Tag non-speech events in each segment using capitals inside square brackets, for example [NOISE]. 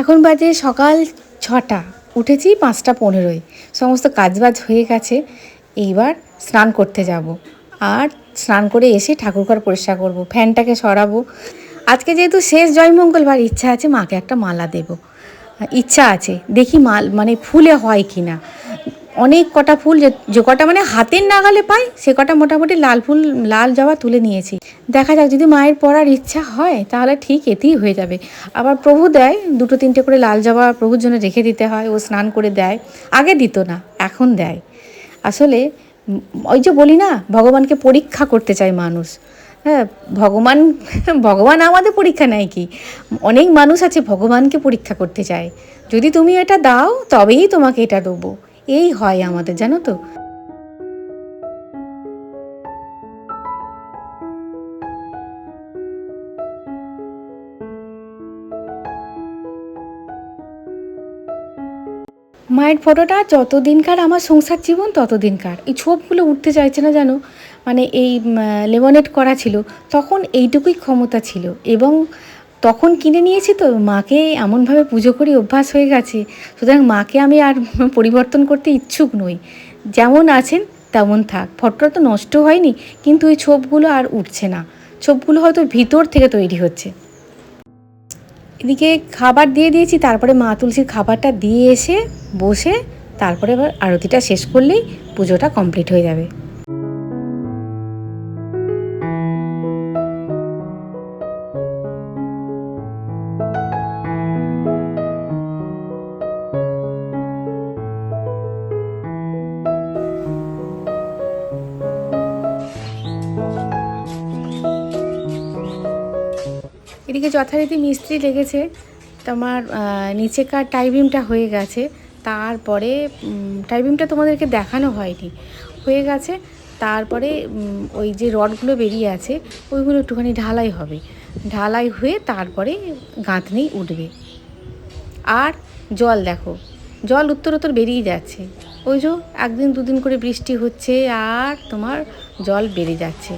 এখন বাজে সকাল ছটা, উঠেছি পাঁচটা পনেরোই সমস্ত কাজবাজ হয়ে গেছে, এইবার স্নান করতে যাব। আর স্নান করে এসে ঠাকুরঘর পরিষ্কার করব, ফ্যানটাকে সরাবো। আজকে যেহেতু শেষ জয়মঙ্গলবার, ইচ্ছা আছে মাকে একটা মালা দেব। ইচ্ছা আছে, দেখি মাল মানে ফুলে হয় কি না অনেক কটা ফুল যে কটা মানে হাতের নাগালে পাই, সে কটা মোটামুটি লাল ফুল, লাল জবা তুলে নিয়েছি। দেখা যাক যদি মায়ের পড়ার ইচ্ছা হয়, তাহলে ঠিক এতেই হয়ে যাবে। আবার প্রভু দেয়, দুটো তিনটে করে লাল জবা প্রভুর জন্য রেখে দিতে হয়, ও স্নান করে দেয়। আগে দিত না, এখন দেয়। আসলে ওই যে বলি না, ভগবানকে পরীক্ষা করতে চায় মানুষ। হ্যাঁ ভগবান [LAUGHS] ভগবান আমাদের পরীক্ষা নেয় কি? অনেক মানুষ আছে ভগবানকে পরীক্ষা করতে চায়। যদি তুমি এটা দাও, তবেই তোমাকে এটা দেবো। এই হয় আমাদের, জানো তো। মায়ের ফটোটা যতদিনকার আমার সংসার জীবন, ততদিনকার। এই ছোপগুলো উঠতে চাইছে না, জানো? মানে এই লেমনেট করা ছিল, তখন এইটুকুই ক্ষমতা ছিল। এবং তখন কিনে নিয়েছি তো, মাকে এমনভাবে পুজো করি অভ্যাস হয়ে গেছে। সুতরাং মাকে আমি আর [LAUGHS] পরিবর্তন করতে ইচ্ছুক নই। যেমন আছেন, তেমন থাক। ফটোটা তো নষ্ট হয়নি, কিন্তু ওই ছোপগুলো আর উঠছে না। ছোপগুলো হয়তো ভিতর থেকে তৈরি হচ্ছে। এদিকে খাবার দিয়ে দিয়েছি, তারপরে মা তুলসীর খাবারটা দিয়ে এসে বসে তারপরে এবার আরতিটা শেষ করলেই পুজোটা কমপ্লিট হয়ে যাবে। এদিকে যথারীতি মিস্ত্রি লেগেছে, তোমার নিচেকার টাইবিমটা হয়ে গেছে, তারপরে টাইবিমটা তোমাদেরকে দেখানো হয়নি। হয়ে গেছে, তারপরে ওই যে রডগুলো বেরিয়ে আছে, ওইগুলো একটুখানি ঢালাই হবে। ঢালাই হয়ে তারপরে গাঁথনি উঠবে। আর জল দেখো, জল উত্তরোত্তর বেরিয়ে যাচ্ছে। ওই যে একদিন দুদিন করে বৃষ্টি হচ্ছে, আর তোমার জল বেড়ে যাচ্ছে।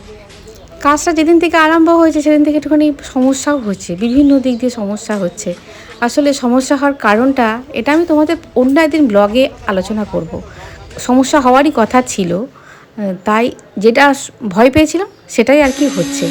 কাজটা যেদিন থেকে আরম্ভ হয়েছে, সেদিন থেকে একটুখানি সমস্যাও হচ্ছে, বিভিন্ন দিক দিয়ে সমস্যা হচ্ছে। আসলে সমস্যা হওয়ার কারণটা, এটা আমি তোমাদের অন্য একদিন ব্লগে আলোচনা করব। সমস্যা হওয়ারই কথা ছিল তাই যেটা ভয় পেয়েছিলাম, সেটাই আর কি হচ্ছে।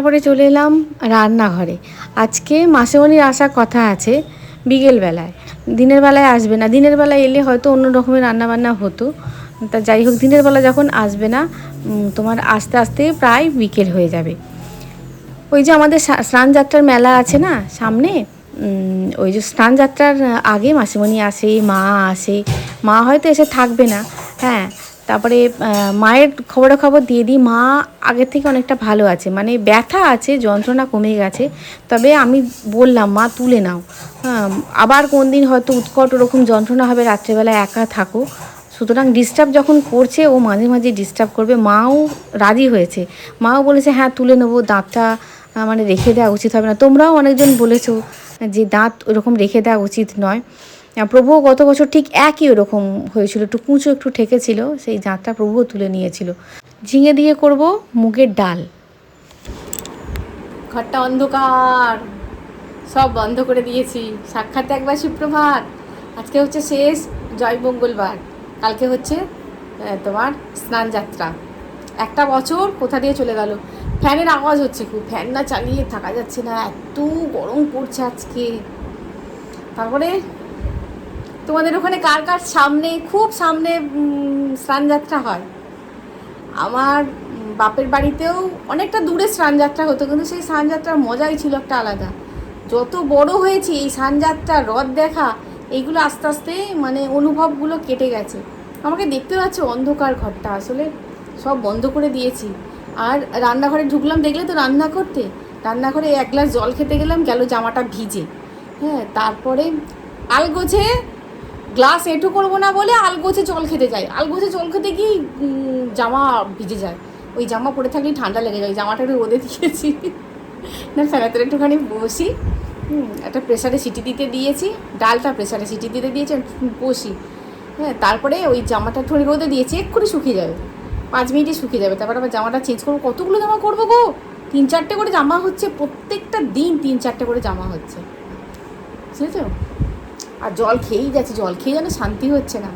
তারপরে চলে এলাম রান্নাঘরে। আজকে মাসেমণির আসার কথা আছে বিকেলবেলায় দিনের বেলায় আসবে না। দিনের বেলায় এলে হয়তো অন্য রকমের রান্নাবান্না হতো। তা যাই হোক, দিনের বেলা যখন আসবে না তোমার আস্তে আস্তে প্রায় বিকেল হয়ে যাবে। ওই যে আমাদের সা- স্নানযাত্রার মেলা আছে না সামনে? ওই যে স্নানযাত্রার আগে মাসিমণি আসে, মা আসে। মা হয়তো এসে থাকবে না। হ্যাঁ তারপরে মায়ের খবরাখবর দিয়ে দিই, মা আগের থেকে অনেকটা ভালো আছে। মানে ব্যথা আছে, যন্ত্রণা কমে গেছে, তবে আমি বললাম, মা, তুলে নাও। হ্যাঁ আবার কোন দিন হয়তো উৎকট ওরকম যন্ত্রণা হবে রাত্রেবেলা একা থাকো। সুতরাং ডিস্টার্ব যখন করছে, ও মাঝে মাঝে ডিস্টার্ব করবে। মাও রাজি হয়েছে। মাও বলেছে হ্যাঁ তুলে নেব, দাঁতটা মানে রেখে দেওয়া উচিত হবে না। তোমরাও অনেকজন বলেছ যে, দাঁত ওরকম রেখে দেওয়া উচিত নয়। প্রভুও গত বছর ঠিক একই ওরকম হয়েছিল, একটু কুঁচো একটু ঠেকেছিল, সেই দাঁতটা প্রভুও তুলে নিয়েছিল। ঝিঙে দিয়ে করব মুগের ডাল। ঘরটা অন্ধকার, সব বন্ধ করে দিয়েছি। সাক্ষাৎ একবার সুপ্রভাত। আজকে হচ্ছে শেষ, জয় মঙ্গলবার। কালকে হচ্ছে তোমার স্নান যাত্রা একটা বছর কোথা দিয়ে চলে গেল? ফ্যানের আওয়াজ হচ্ছে খুব, ফ্যান না চালিয়ে থাকা যাচ্ছে না, এত গরম পড়ছে আজকে। তারপরে তোমাদের ওখানে কার কার সামনে, খুব সামনে স্নানযাত্রা হয়? আমার বাপের বাড়িতেও অনেকটা দূরে স্নানযাত্রা হতো, কিন্তু সেই স্নানযাত্রার মজাই ছিল একটা আলাদা। যত বড় হয়েছি, এই স্নানযাত্রা রথ দেখা, এইগুলো আস্তে আস্তে মানে অনুভবগুলো কেটে গেছে। আমাকে দেখতে পাচ্ছে অন্ধকার ঘরটা, আসলে সব বন্ধ করে দিয়েছি। আর রান্নাঘরে ঢুকলাম, দেখলে তো রান্না করতে? রান্নাঘরে এক গ্লাস জল খেতে গেলাম, গেল জামাটা ভিজে। হ্যাঁ তারপরে আলগোছে গ্লাস এঁটো করব না বলে আলগোছে জল খেতে যাই। আলগোছে জল খেতে গিয়ে জামা ভিজে যায়। ওই জামা পরে থাকলে ঠান্ডা লেগে যায়, জামাটা একটু রোদে দিয়েছি। না ফেলাতে একটুখানি বসি। একটা প্রেসারে সিটি দিতে দিয়েছি, ডালটা প্রেসারে সিটি দিতে দিয়েছি বসি। হ্যাঁ তারপরে ওই জামাটা একটুখানি রোদে দিয়েছি, এক্ষুনি শুকিয়ে যাবে। পাঁচ মিনিটে শুকিয়ে যাবে, তারপর আবার জামাটা চেঞ্জ করব। কতগুলো জামা করব গো? তিন চারটে করে জামা হচ্ছে, প্রত্যেকটা দিন তিন চারটে করে জামা হচ্ছে। বুঝেছ আর জল খেয়েই যাচ্ছে, জল খেয়ে যেন শান্তি হচ্ছে না।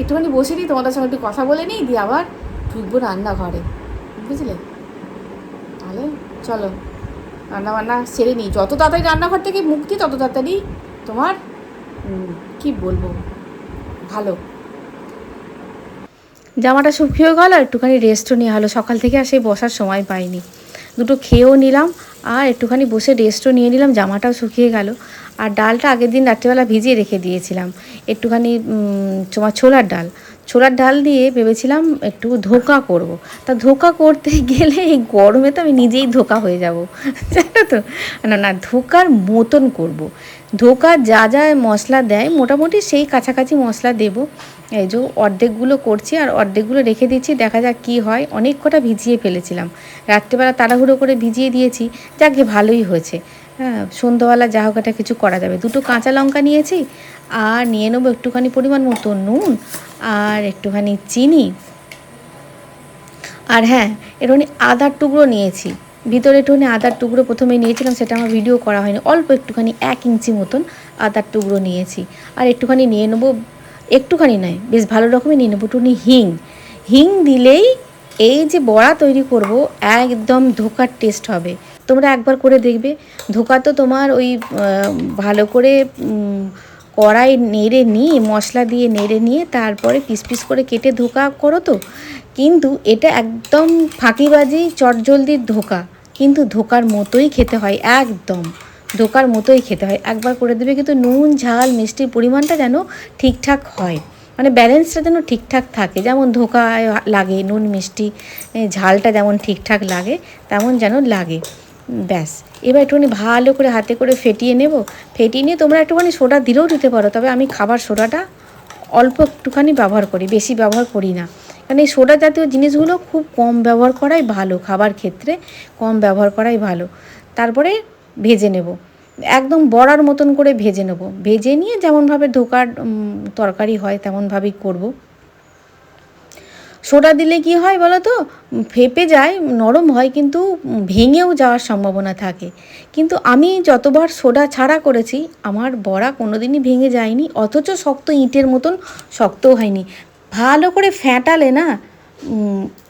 একটুখানি বসে নিই, তোমাদের সঙ্গে একটু কথা বলে নিই, দিয়ে আবার ঢুকবো রান্নাঘরে। বুঝলে? তাহলে চলো রান্না বান্না সেরে নিই। যত তাড়াতাড়ি রান্নাঘর থেকে মুক্তি, তত তাড়াতাড়ি তোমার কি বলব, ভালো। জামাটা শুকিয়েও গেল, আর একটুখানি রেস্টও নেওয়া হলো। সকাল থেকে আর সেই বসার সময় পাইনি। দুটো খেয়েও নিলাম আর একটুখানি বসে রেস্টও নিয়ে নিলাম, জামাটাও শুকিয়ে গেল। আর ডালটা আগের দিন রাত্রিবেলা ভিজিয়ে রেখে দিয়েছিলাম। একটুখানি তোমার ছোলার ডাল। ছোলার ডাল দিয়ে ভেবেছিলাম একটু ধোকা করব। তা ধোকা করতে [LAUGHS] গেলে এই গরমে তো আমি নিজেই ধোকা হয়ে যাব। [LAUGHS] জানো তো? না না, ধোকার মতন করব। ধোকা যা যা মশলা দেয়, মোটামুটি সেই কাছাকাছি মশলা দেব। এই যে অর্ধেকগুলো করছি আর অর্ধেকগুলো রেখে দিচ্ছি, দেখা যাক কী হয়। অনেক কটা ভিজিয়ে ফেলেছিলাম। রাত্রেবেলা তাড়াহুড়ো করে ভিজিয়ে দিয়েছি, যাকে ভালোই হয়েছে। হ্যাঁ সন্ধ্যাবেলা যা হোক একটা কিছু করা যাবে। দুটো কাঁচা লঙ্কা নিয়েছি, আর নিয়ে নেব একটুখানি পরিমাণ মতো নুন আর একটুখানি চিনি। আর হ্যাঁ একটুখানি আদার টুকরো নিয়েছি। ভিতরে একটুখানি আদার টুকরো প্রথমে নিয়েছিলাম, সেটা আমার ভিডিও করা হয়নি। অল্প একটুখানি এক ইঞ্চি মতন আদার টুকরো নিয়েছি। আর একটুখানি নিয়ে নেব, একটুখানি নয়, বেশ ভালো রকমের নিয়ে নেব টুনি হিং। হিং দিলেই এই যে বড়া তৈরি করব, একদম ধোকার টেস্ট হবে। তোমরা একবার করে দেখবে। ধোকা তো তোমার ওই ভালো করে কড়াই নেড়ে নিয়ে, মশলা দিয়ে নেড়ে নিয়ে, তারপরে পিস পিস করে কেটে ধোকা করো তো। কিন্তু এটা একদম ফাঁকিবাজি, চটজলদির ধোকা। কিন্তু ধোকার মতোই খেতে হয়, একদম। ধোকার মতোই খেতে হয়। একবার করে দেবে, কিন্তু নুন, ঝাল, মিষ্টির পরিমাণটা যেন ঠিকঠাক হয়। মানে ব্যালেন্সটা যেন ঠিকঠাক থাকে। যেমন ধোকায় লাগে, নুন, মিষ্টি ঝালটা যেমন ঠিকঠাক লাগে, তেমন যেন লাগে। ব্যাস। এবার একটুখানি ভালো করে হাতে করে ফেটিয়ে নেব। ফেটিয়ে নিয়ে তোমরা একটুখানি সোডা দিলেও দিতে পারো, তবে আমি খাবার সোডাটা অল্প একটুখানি ব্যবহার করি, বেশি ব্যবহার করি না। কারণ এই সোডা জাতীয় জিনিসগুলো খুব কম ব্যবহার করাই ভালো, খাবার ক্ষেত্রে কম ব্যবহার করাই ভালো। তারপরে ভেজে নেব। একদম বড়ার মতন করে ভেজে নেব। ভেজে নিয়ে যেমনভাবে ধোকার তরকারি হয় তেমনভাবেই করব। সোডা দিলে কি হয় বলো তো ফেপে যায়, নরম হয় কিন্তু ভেঙেও যাওয়ার সম্ভাবনা থাকে। কিন্তু আমি যতবার সোডা ছাড়া করেছি, আমার বড়া কোনোদিনই ভেঙে যায়নি, অথচ শক্ত ইঁটের মতন শক্তও হয়নি। ভালো করে ফ্যাটালে না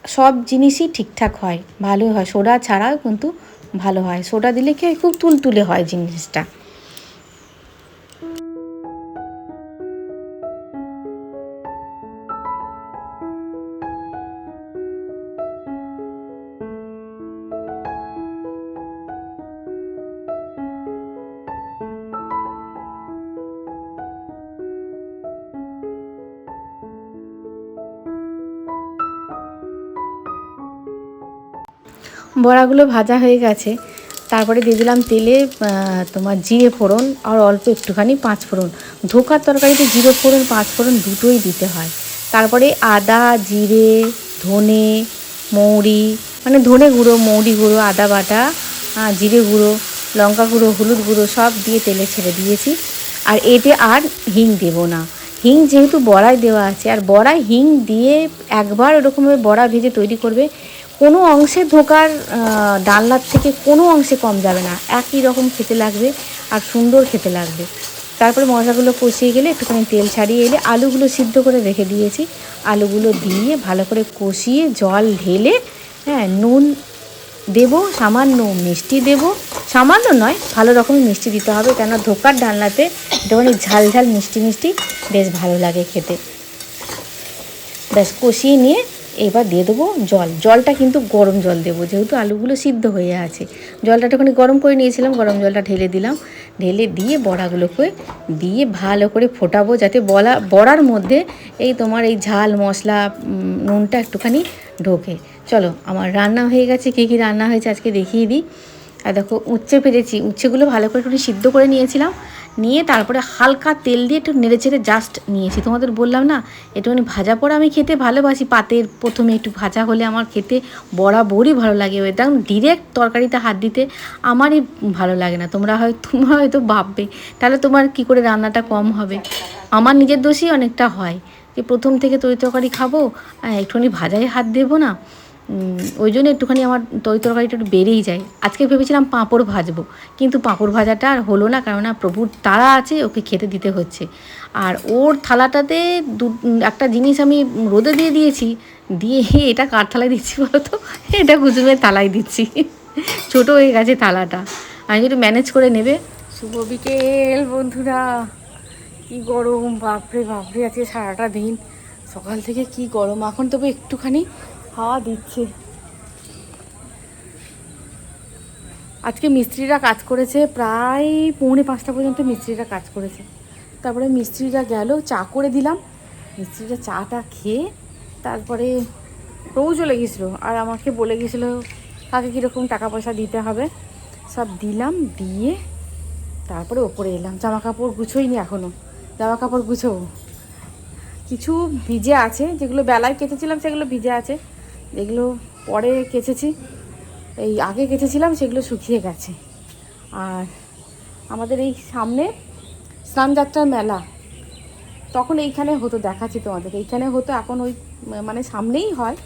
সব জিনিসই ঠিকঠাক হয়, ভালোই হয়। সোডা ছাড়াও কিন্তু ভালো হয়। সোডা দিলে কি হয়? খুব তুলতুলে হয় জিনিসটা। বড়াগুলো ভাজা হয়ে গেছে। তারপরে দিয়ে দিলাম তেলে তোমার জিরে ফোড়ন আর অল্প একটুখানি পাঁচ ফোড়ন। ধোকার তরকারিতে জিরে ফোড়ন, পাঁচ ফোড়ন দুটোই দিতে হয়। তারপরে আদা, জিরে, ধনে, মৌরি মানে ধনে গুঁড়ো, মৌরি গুঁড়ো, আদা বাটা জিরে গুঁড়ো, লঙ্কা গুঁড়ো, হলুদ গুঁড়ো সব দিয়ে তেলে ছেড়ে দিয়েছি। আর এতে আর হিং দেবো না। হিং যেহেতু বড়ায় দেওয়া আছে, আর বড়ায় হিং দিয়ে একবার ওরকমভাবে বড়া ভেজে তৈরি করবে কোনো অংশে ধোকার ডালনার থেকে কোনো অংশে কম যাবে না। একই রকম খেতে লাগবে আর সুন্দর খেতে লাগবে। তারপরে মশলাগুলো কষিয়ে গেলে একটুখানি তেল ছাড়িয়ে এলে আলুগুলো সিদ্ধ করে রেখে দিয়েছি। আলুগুলো দিয়ে ভালো করে কষিয়ে জল ঢেলে হ্যাঁ নুন দেব, সামান্য মিষ্টি দেব। সামান্য নয়, ভালো রকমের মিষ্টি দিতে হবে কেন ধোকার ডালনাতে একটুখানি ঝাল ঝাল মিষ্টি মিষ্টি বেশ ভালো লাগে খেতে। ব্যাস, কষিয়ে নিয়ে এবার দিয়ে দেবো জল। জলটা কিন্তু গরম জল দেবো, যেহেতু আলুগুলো সিদ্ধ হয়ে আছে। জলটা একটুখানি গরম করে নিয়েছিলাম, গরম জলটা ঢেলে দিলাম। ঢেলে দিয়ে বড়াগুলোকে দিয়ে ভালো করে ফোটাবো, যাতে বলা, বড়ার মধ্যে এই তোমার এই ঝাল, মশলা নুনটা একটুখানি ঢোকে। চলো, আমার রান্না হয়ে গেছে, কী কী রান্না হয়েছে আজকে দেখিয়ে দিই। আর দেখো, উচ্ছে ভেজেছি উচ্ছেগুলো ভালো করে একটু সিদ্ধ করে নিয়েছিলাম। নিয়ে তারপরে হালকা তেল দিয়ে একটু নেড়ে চেড়ে জাস্ট নিয়েছি। তোমাদের বললাম না, একটুখানি ভাজা পড়া আমি খেতে ভালোবাসি, পাতের প্রথমে একটু ভাজা হলে আমার খেতে বরাবরই ভালো লাগে। একদম ডিরেক্ট তরকারিতে হাত দিতে আমারই ভালো লাগে না। তোমরা হয়, তোমরা হয়তো ভাববে, তাহলে তোমার কি করে রান্নাটা কম হবে? আমার নিজের দোষই অনেকটা হয় যে প্রথম থেকে তরি তরকারি খাব একটুখানি ভাজায় হাত দেবো না। ওই জন্য একটুখানি আমার তরি তরকারিটা একটু বেড়েই যায়। আজকে ভেবেছিলাম পাঁপড় ভাজবো, কিন্তু পাঁপড় ভাজাটা আর হলো না, কেননা প্রভুর তাড়া আছে, ওকে খেতে দিতে হচ্ছে। আর ওর থালাটাতে দু, একটা জিনিস আমি রোদে দিয়ে দিয়েছি, দিয়ে এটা কার থালায় দিচ্ছি বলো তো? এটা কুসুমের থালায় দিচ্ছি। ছোট হয়ে গেছে থালাটা। আমি একটু ম্যানেজ করে নেবে। শুভ বিকেল বন্ধুরা। কি গরম, বাপরে বাপরে, আজকে সারাটা দিন। সকাল থেকে কি গরম, এখন তবে একটুখানি হাওয়া দিচ্ছে। আজকে মিস্ত্রিরা কাজ করেছে, প্রায় পৌনে পাঁচটা পর্যন্ত মিস্ত্রিরা কাজ করেছে। তারপরে মিস্ত্রিরা গেল, চা করে দিলাম। মিস্ত্রিরা চাটা খেয়ে তারপরে প্রভু চলে গেছিল আর আমাকে বলে গেছিল, কাকে কীরকম টাকা পয়সা দিতে হবে? সব দিলাম, দিয়ে তারপরে ওপরে এলাম। জামা কাপড় গুছোইনি এখনও জামা কাপড় গুছোবো। কিছু ভিজে আছে, যেগুলো বেলায় কেটেছিলাম সেগুলো ভিজে আছে। যেগুলো পরে কেচেছি, এই আগে কেচেছিলাম সেগুলো শুকিয়ে গেছে। আর আমাদের এই সামনে স্নানযাত্রার মেলা। তখন এইখানে হতো, দেখাচ্ছি তোমাদের। এইখানে হতো এখন ওই মানে সামনেই হয়।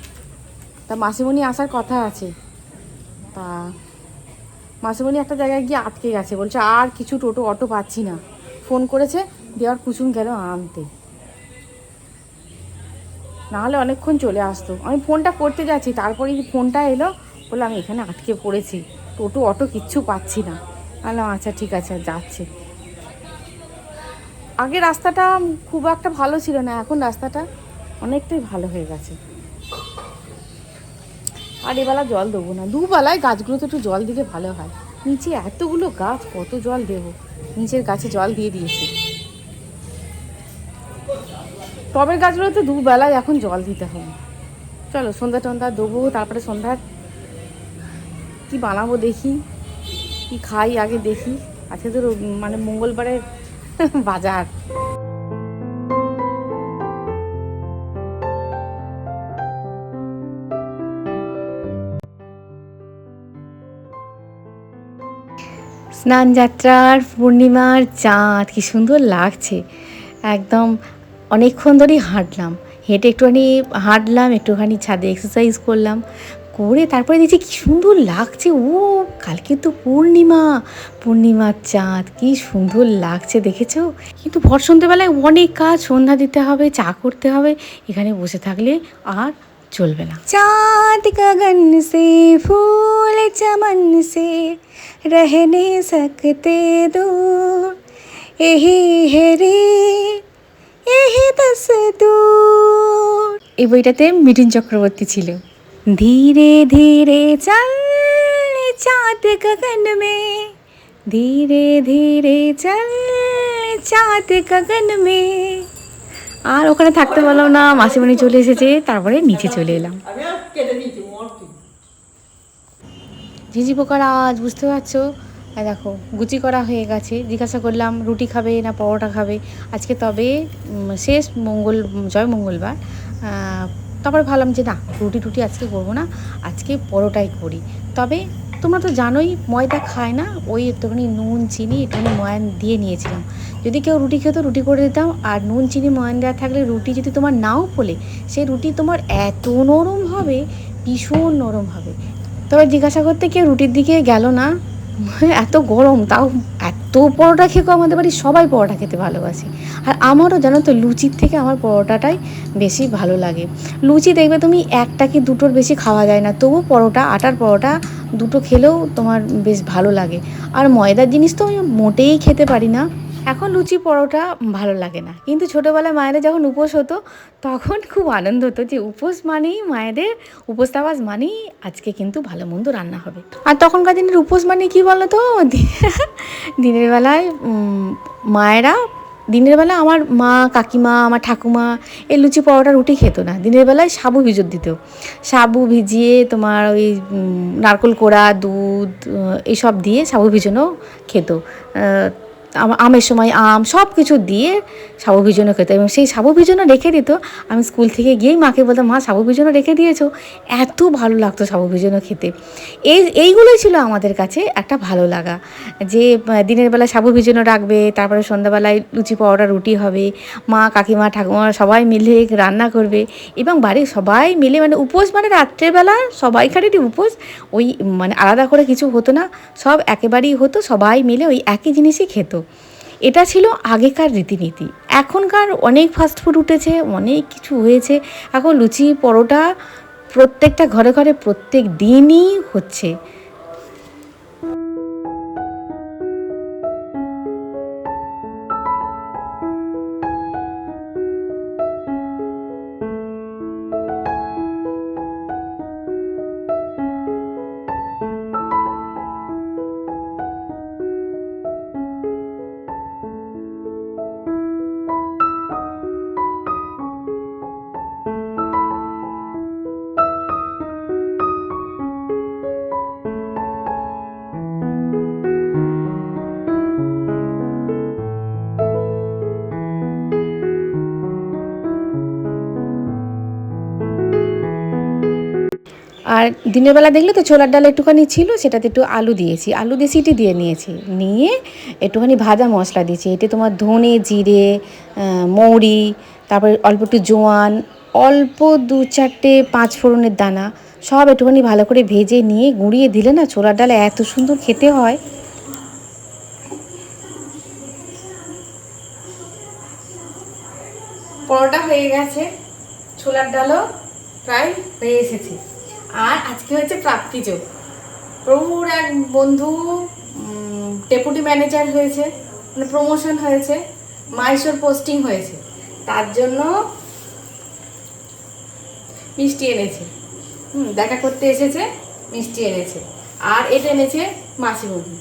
তা মাসিমণি আসার কথা আছে। তা মাসিমণি একটা জায়গায় গিয়ে আটকে গেছে। বলছে, আর কিছু টোটো অটো পাচ্ছি না। ফোন করেছে, দেওয়ার কুসুম গেল আনতে। নাহলে অনেকক্ষণ চলে আসতো। আমি ফোনটা করতে যাচ্ছি, তারপরেই ফোনটা এলো বলে আমি এখানে আটকে পড়েছি। টোটো, অটো কিচ্ছু পাচ্ছি না। বললাম আচ্ছা ঠিক আছে যাচ্ছে। আগে রাস্তাটা খুব একটা ভালো ছিল না, এখন রাস্তাটা অনেকটাই ভালো হয়ে গেছে। আর এবেলা জল দেবো না। দুবেলায় গাছগুলোতে একটু জল দিলে ভালো হয়। নিচে এতগুলো গাছ, কত জল দেবো? নিচের গাছে জল দিয়ে দিয়েছি। টবের গাছগুলোতে দুবেলায় এখন জল দিতে হবে। চলো, সন্ধ্যা টন্ধা দেবো, তারপরে সন্ধ্যার কি বানাবো দেখি, কি খাই আগে দেখি। আজকে তো মানে মঙ্গলবারের [LAUGHS] বাজার। স্নানযাত্রার পূর্ণিমার চাঁদ, কি সুন্দর লাগছে। একদম অনেকক্ষণ ধরেই হাঁটলাম। হেঁটে একটুখানি হাঁটলাম, একটুখানি ছাদে এক্সারসাইজ করলাম। করে তারপরে দেখছি কী সুন্দর লাগছে। ও, কালকে তো পূর্ণিমা, পূর্ণিমার চাঁদ, কি সুন্দর লাগছে, দেখেছ? কিন্তু ভর সন্ধ্যেবেলায় অনেক কাজ, সন্ধ্যা দিতে হবে, চা করতে হবে, এখানে বসে থাকলে আর চলবে না। চাঁদ গগন সে, ফুল চমন সে, রহনে সকতে দূর। এহি রে এই বইটাতে মিঠুন চক্রবর্তী ছিল। ধীরে ধীরে চল চাঁদ গগন মে। ধীরে ধীরে চল চাঁদ গগন মে। আর ওখানে থাকতে পারলাম না মাসিমণি চলে এসেছে তারপরে নিচে চলে এলাম। ঝিঝি পোকার আওয়াজ বুঝতে পারছ? দেখো, গুচি করা হয়ে গেছে। জিজ্ঞাসা করলাম, রুটি খাবে না পরোটা খাবে? আজকে তবে শেষ মঙ্গল, জয় মঙ্গলবার। তারপরে ভাবলাম যে না, রুটি টুটি আজকে করব না, আজকে পরোটাই করি। তবে তোমরা তো জানোই, ময়দা খায় না, ওই একটুখানি নুন, চিনি, একটুখানি ময়ান দিয়ে নিয়েছিলাম। যদি কেউ রুটি খেত, রুটি করে দিতাম, আর নুন, চিনি, ময়ান দেওয়া থাকলে রুটি যদি তোমার নাও ফোলে সেই রুটি তোমার এত নরম হবে, ভীষণ নরম হবে। তবে জিজ্ঞাসা করতে কেউ রুটির দিকে গেল না। এত গরম, তাও এত পরোটা খেয়েও আমাদের বাড়ির সবাই পরোটা খেতে ভালোবাসে। আর আমারও জানো তো লুচির থেকে আমার পরোটাটাই বেশি ভালো লাগে। লুচি দেখবে তুমি একটা কি দুটোর বেশি খাওয়া যায় না তবু পরোটা, আটার পরোটা দুটো খেলেও তোমার বেশ ভালো লাগে। আর ময়দার জিনিস তো আমি মোটেই খেতে পারি না। এখন লুচি পরোটা ভালো লাগে না। কিন্তু ছোটোবেলায় মায়েরা যখন উপোস হতো, তখন খুব আনন্দ হতো যে উপোস মানেই মায়েদের, উপোস তাবাস মানেই আজকে কিন্তু ভালো মন্দ রান্না হবে। আর তখনকার দিনের উপোস মানে কি বলো তো [LAUGHS] দিনের বেলায় মায়েরা, দিনের বেলা আমার মা, কাকিমা, আমার ঠাকুমা এই লুচি পরোটা রুটি খেত না। দিনের বেলায় সাবু ভিজত দিত। সাবু ভিজিয়ে তোমার ওই নারকোল কোড়া, দুধ এইসব দিয়ে সাবু ভিজানো খেত। আমের সময় আম সব কিছু দিয়ে সাবু ভিজনো খেতে এবং সেই সাবু ভিজনো রেখে দিত। আমি স্কুল থেকে গিয়েই মাকে বলতাম, মা সাবু ভিজনো রেখে দিয়েছ। এত ভালো লাগতো সাবু ভিজনো খেতে। এই, এইগুলোই ছিল আমাদের কাছে একটা ভালো লাগা। যে দিনের বেলা সাবু ভিজনো রাখবে, তারপরে সন্ধ্যাবেলায় লুচি পাউডার রুটি হবে, মা, কাকিমা, ঠাকুমা সবাই মিলে রান্না করবে এবং বাড়ির সবাই মিলে মানে উপোস মানে রাত্রেবেলা সবাইকারেরই উপোস। ওই মানে আলাদা করে কিছু হতো না। সব একেবারেই হতো, সবাই মিলে ওই একই জিনিসই খেত। এটা ছিল আগেকার রীতিনীতি। এখনকার অনেক ফাস্টফুড উঠেছে, অনেক কিছু হয়েছে। এখন লুচি, পরোটা প্রত্যেকটা ঘরে ঘরে প্রত্যেক দিনই হচ্ছে। দিনের বেলা দেখলে তো ছোলার ডাল একটুখানি ছিল, সেটাতে একটু আলু দিয়েছি। আলু দিয়ে সিটি দিয়ে নিয়েছি। নিয়ে একটুখানি ভাজা মশলা দিয়েছি। এতে তোমার ধনে, জিরে মৌরি, তারপরে অল্প একটু জোয়ান, অল্প দু চারটে পাঁচ ফোড়নের দানা, সব একটুখানি ভালো করে ভেজে নিয়ে গুঁড়িয়ে দিলে না ছোলার ডালে এত সুন্দর খেতে হয়। পরোটা হয়ে গেছে। ছোলার ডালও প্রায় হয়ে এসেছে। আর আজকে হচ্ছে প্রাপ্তিযোগ প্রভুর এক বন্ধু ডেপুটি ম্যানেজার হয়েছে মানে প্রমোশন হয়েছে মাইশোর পোস্টিং হয়েছে। তার জন্য মিষ্টি এনেছে। হুম, দেখা করতে এসেছে, মিষ্টি এনেছে। আর এটা এনেছে মাসিমণি।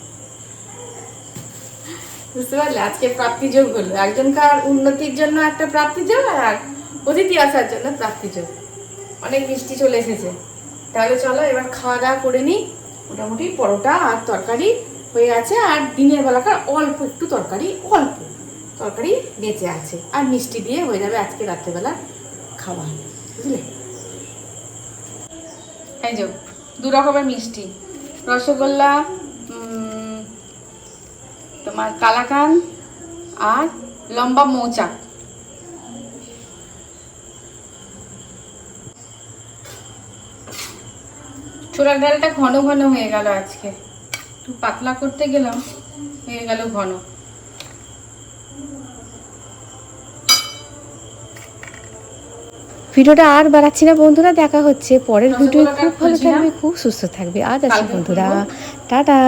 বুঝতে পারলে? আজকে প্রাপ্তিযোগ হলো। একজনকার উন্নতির জন্য একটা প্রাপ্তিযোগ আর অতিথি আসার জন্য প্রাপ্তিযোগ অনেক মিষ্টি চলে এসেছে। তাহলে চলো, এবার খাওয়া দাওয়া করে নিই। মোটামুটি পরোটা আর তরকারি হয়ে আছে আর দিনের বেলাকার অল্প, একটু তরকারি, অল্প তরকারি বেঁচে আছে। আর মিষ্টি দিয়ে হয়ে যাবে আজকে রাত্রেবেলা খাওয়া। বুঝলে? এই যে, দু রকমের মিষ্টি। রসগোল্লা তোমার কালাকান আর লম্বা মৌচাক। ছোলার ডালটা ঘন ঘন হয়ে গেল আজকে। একটু পাতলা করতে গেলাম হয়ে গেল ঘন। ভিডিওটা আর বাড়াচ্ছি না বন্ধুরা দেখা হচ্ছে পরের ভিডিও খুব ভালো থাকবে খুব সুস্থ থাকবে। আজ আছে বন্ধুরা। টাটা।